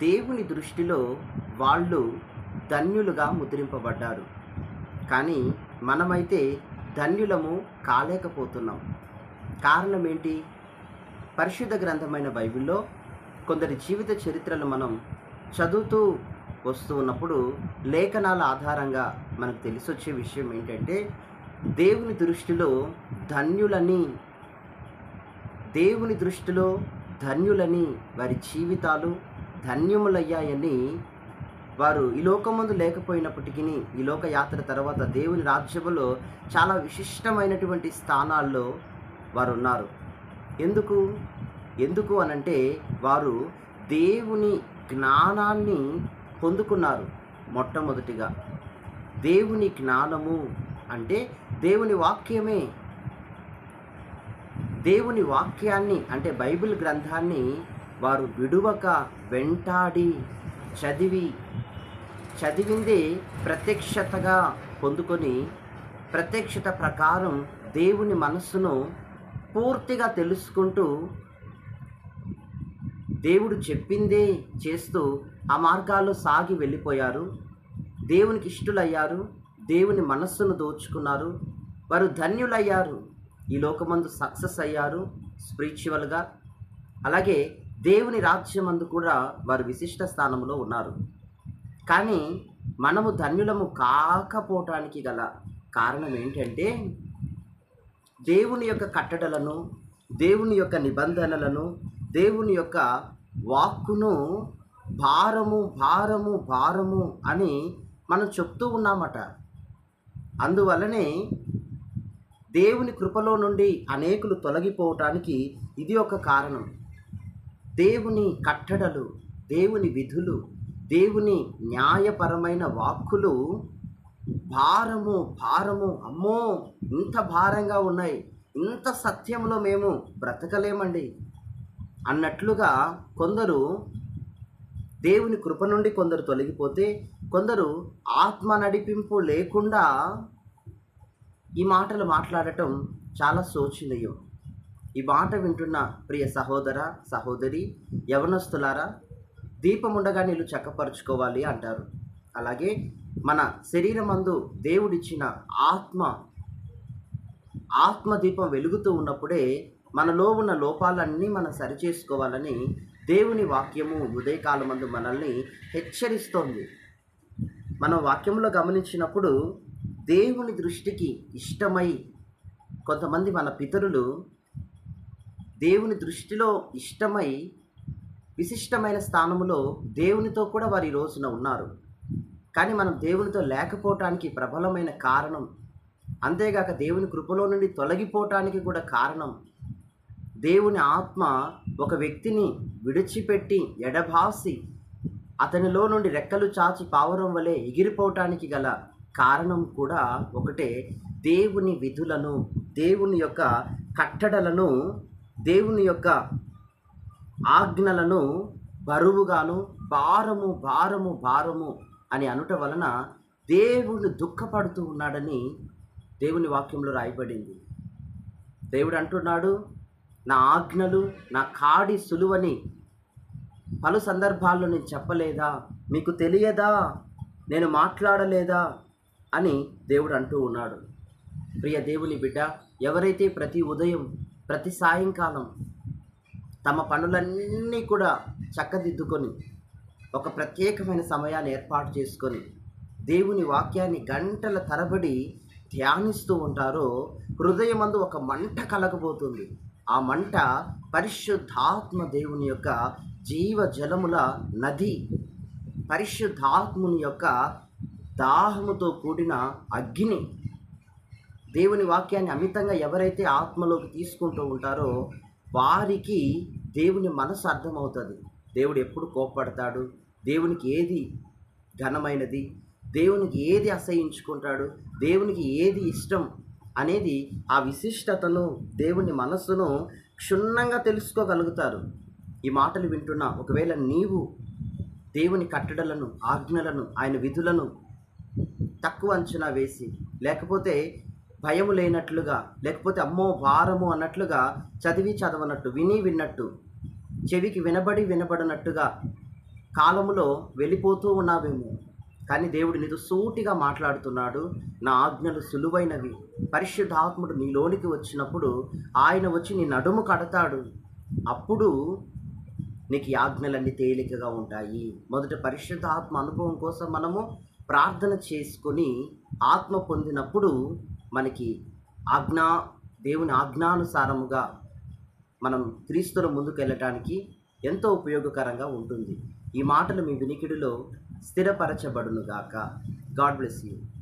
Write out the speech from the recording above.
దేవుని దృష్టిలో వాళ్ళు ధన్యులుగా ముద్రింపబడ్డారు. కానీ మనమైతే ధన్యులము కాలేకపోతున్నాం. కారణం ఏంటి పరిశుద్ధ గ్రంథమైన బైబిల్లో కొందరి జీవిత చరిత్రలు మనం చదువుతూ వస్తూ ఉన్నప్పుడు లేఖనాల ఆధారంగా మనకు తెలిసొచ్చే విషయం ఏంటంటే దేవుని దృష్టిలో ధన్యులని దేవుని దృష్టిలో ధన్యులని వారి జీవితాలు ధన్యములయ్యాయని వారు ఈ లోకమందు లేకపోయినప్పటికీ ఈ లోక యాత్ర తర్వాత దేవుని రాజ్యములో చాలా విశిష్టమైనటువంటి స్థానాల్లో వారు ఉన్నారు ఎందుకు? ఎందుకు అనంటే వారు దేవుని జ్ఞానాన్ని పొందుకున్నారు మొట్టమొదటిగా. దేవుని జ్ఞానము అంటే దేవుని వాక్యమే. దేవుని వాక్యాన్ని అంటే బైబిల్ గ్రంథాన్ని వారు విడువక వెంటాడి చదివి చదివిందే ప్రత్యక్షతగా పొందుకొని ప్రత్యక్షత ప్రకారం దేవుని మనస్సును పూర్తిగా తెలుసుకుంటూ దేవుడు చెప్పిందే చేస్తూ ఆ మార్గాల్లో సాగి వెళ్ళిపోయారు. దేవునికి ఇష్టలయ్యారు. దేవుని మనస్సును దోచుకున్నారు. వారు ధన్యులయ్యారు. ఈ లోకమందు సక్సెస్ అయ్యారు. స్పిరిచువల్గా. అలాగే దేవుని రాజ్యమందు కూడా వారు విశిష్ట స్థానంలో ఉన్నారు. కానీ మనము ధన్యులము కాకపోవటానికి గల కారణం ఏంటంటే దేవుని యొక్క కట్టడలను దేవుని యొక్క నిబంధనలను దేవుని యొక్క వాక్కును భారము భారము భారము అని మనం చెప్తూ ఉన్నామట. అందువలనే దేవుని కృపలో నుండి అనేకులు తొలగిపోవటానికి ఇది ఒక కారణం. దేవుని కట్టడలు దేవుని విధులు దేవుని న్యాయపరమైన వాక్కులు భారము భారము అమ్మో! ఇంత భారంగా ఉన్నాయి. ఇంత సత్యంలో మేము బ్రతకలేమండి. అన్నట్లుగా కొందరు దేవుని కృప నుండి కొందరు తొలగిపోతే కొందరు ఆత్మ నడిపింపు లేకుండా ఈ మాటలు మాట్లాడటం చాలా శోచనీయం. ఈ మాట వింటున్న ప్రియ సహోదర సహోదరి యవనస్తులారా దీపం ఉండగా నీళ్ళు చక్కపరుచుకోవాలి అంటారు. అలాగే మన శరీరమందు దేవుడిచ్చిన ఆత్మ ఆత్మదీపం వెలుగుతూ ఉన్నప్పుడే మనలో ఉన్న లోపాలన్నీ మనం సరిచేసుకోవాలని దేవుని వాక్యము ఉదయకాలమందు మనల్ని హెచ్చరిస్తోంది. మనం వాక్యంలో గమనించినప్పుడు దేవుని దృష్టికి ఇష్టమై కొంతమంది మన పితరులు దేవుని దృష్టిలో ఇష్టమై విశిష్టమైన స్థానములో దేవునితో కూడా వారు ఈ రోజున ఉన్నారు. కానీ మనం దేవునితో లేకపోవటానికి ప్రబలమైన కారణం అంతేగాక దేవుని కృపలో నుండి తొలగిపోవటానికి కూడా కారణం దేవుని ఆత్మ ఒక వ్యక్తిని విడిచిపెట్టి ఎడబాసి అతనిలో నుండి రెక్కలు చాచి పావురం వలె ఎగిరిపోవటానికి గల కారణం కూడా ఒకటే దేవుని విధులను దేవుని యొక్క కట్టడలను దేవుని యొక్క ఆజ్ఞలను బరువుగాను భారము భారము భారము అని అనుట వలన దేవుడు దుఃఖపడుతూ ఉన్నాడని దేవుని వాక్యంలో రాయబడింది. దేవుడు అంటున్నాడు నా ఆజ్ఞలు నా కాడి సులువని పలు సందర్భాల్లో నేను చెప్పలేదా? మీకు తెలియదా? నేను మాట్లాడలేదా? అని దేవుడు అంటూ ఉన్నాడు. ప్రియ దేవుని బిడ్డ ఎవరైతే ప్రతి ఉదయం ప్రతి సాయంకాలం తమ పనులన్నీ కూడా చక్కదిద్దుకొని ఒక ప్రత్యేకమైన సమయాన్ని ఏర్పాటు చేసుకొని దేవుని వాక్యాన్ని గంటల తరబడి ధ్యానిస్తూ ఉంటారో హృదయమందు ఒక మంట కలగబోతుంది. ఆ మంట పరిశుద్ధాత్మ దేవుని యొక్క జీవ జలముల నది. పరిశుద్ధాత్ముని యొక్క దాహముతో కూడిన అగ్ని. దేవుని వాక్యాన్ని అమితంగా ఎవరైతే ఆత్మలోకి తీసుకుంటూ ఉంటారో వారికి దేవుని మనసు అర్థమవుతుంది. దేవుడు ఎప్పుడు కోప్పడతాడు? దేవునికి ఏది ఘనమైనది? దేవునికి ఏది అసహించుకుంటాడు? దేవునికి ఏది ఇష్టం అనేది ఆ విశిష్టతను దేవుని మనస్సును క్షుణ్ణంగా తెలుసుకోగలుగుతారు. ఈ మాటలు వింటున్నా ఒకవేళ నీవు దేవుని కట్టడలను ఆజ్ఞలను ఆయన విధులను తక్కువ అంచనా వేసి లేకపోతే భయము లేనట్లుగా లేకపోతే అమ్మో భారము అన్నట్లుగా చదివి చదవనట్టు విని విన్నట్టు చెవికి వినబడి వినబడినట్టుగా కాలములో వెళ్ళిపోతూ ఉన్నావేమో. కానీ దేవుడు నీతో సూటిగా మాట్లాడుతున్నాడు నా ఆజ్ఞలు సులువైనవి. పరిశుద్ధాత్ముడు నీలోనికి వచ్చినప్పుడు ఆయన వచ్చి నీ నడుము కడతాడు. అప్పుడు నీకు ఆజ్ఞలన్నీ తేలికగా ఉంటాయి. మొదట పరిశుద్ధ ఆత్మ అనుభవం కోసం మనము ప్రార్థన చేసుకొని ఆత్మ పొందినప్పుడు మనకి ఆజ్ఞా దేవుని ఆజ్ఞానుసారముగా మనం క్రీస్తుల ముందుకు వెళ్ళటానికి ఎంతో ఉపయోగకరంగా ఉంటుంది. ఈ మాటలు మీ వినికిడిలో స్థిరపరచబడునుగాక. God bless you.